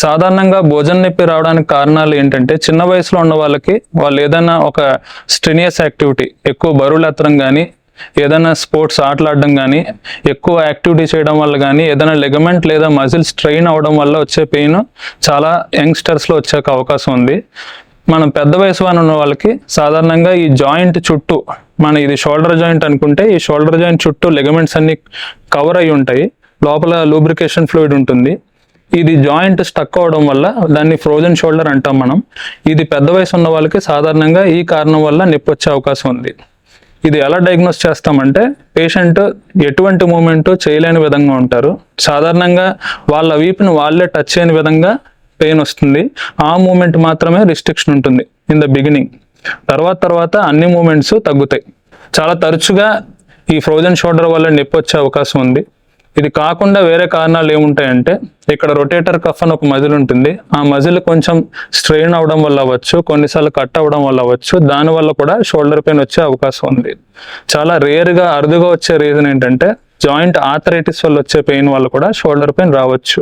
సాధారణంగా భోజన నొప్పి రావడానికి కారణాలు ఏంటంటే చిన్న వయసులో ఉన్న వాళ్ళకి వాళ్ళు ఏదైనా ఒక స్ట్రినియస్ యాక్టివిటీ ఎక్కువ బరువులు ఎత్తడం కానీ ఏదైనా స్పోర్ట్స్ ఆటలాడడం కానీ ఎక్కువ యాక్టివిటీ చేయడం వల్ల కానీ ఏదైనా లెగమెంట్ లేదా మజిల్ స్ట్రెయిన్ అవ్వడం వల్ల వచ్చే పెయిన్ చాలా యంగ్స్టర్స్లో వచ్చే అవకాశం ఉంది. మనం పెద్ద వయసు వారు ఉన్న వాళ్ళకి సాధారణంగా ఈ జాయింట్ చుట్టూ మన ఇది షోల్డర్ జాయింట్ అనుకుంటే ఈ షోల్డర్ జాయింట్ చుట్టూ లెగమెంట్స్ అన్ని కవర్ అయి ఉంటాయి. లోపల లూబ్రికేషన్ ఫ్లూయిడ్ ఉంటుంది. ఇది జాయింట్ స్టక్ అవడం వల్ల దాన్ని ఫ్రోజన్ షోల్డర్ అంటాం మనం. ఇది పెద్ద వయసు ఉన్న వాళ్ళకి సాధారణంగా ఈ కారణం వల్ల నొప్పి వచ్చే అవకాశం ఉంది. ఇది ఎలా డయాగ్నోస్ చేస్తామంటే పేషెంట్ ఎటువంటి మూమెంట్ చేయలేని విధంగా ఉంటారు. సాధారణంగా వాళ్ళ వీపుని వాళ్ళే టచ్ చేయని విధంగా పెయిన్ వస్తుంది. ఆ మూమెంట్ మాత్రమే రిస్ట్రిక్షన్ ఉంటుంది ఇన్ ద బిగినింగ్. తర్వాత తర్వాత అన్ని మూమెంట్స్ తగ్గుతాయి. చాలా తరచుగా ఈ ఫ్రోజన్ షోల్డర్ వల్ల నొప్పి వచ్చే అవకాశం ఉంది. ఇది కాకుండా వేరే కారణాలు ఏముంటాయంటే ఇక్కడ రొటేటర్ కఫ్ అని ఒక మజిల్ ఉంటుంది. ఆ మజిల్ కొంచెం స్ట్రెయిన్ అవడం వల్ల అవ్వచ్చు కొన్నిసార్లు కట్ అవ్వడం వల్ల అవ్వచ్చు. దానివల్ల కూడా షోల్డర్ పెయిన్ వచ్చే అవకాశం ఉంది. చాలా రేర్గా అరుదుగా వచ్చే రీజన్ ఏంటంటే జాయింట్ ఆథరైటిస్ వల్ల వచ్చే పెయిన్ వల్ల కూడా షోల్డర్ పెయిన్ రావచ్చు.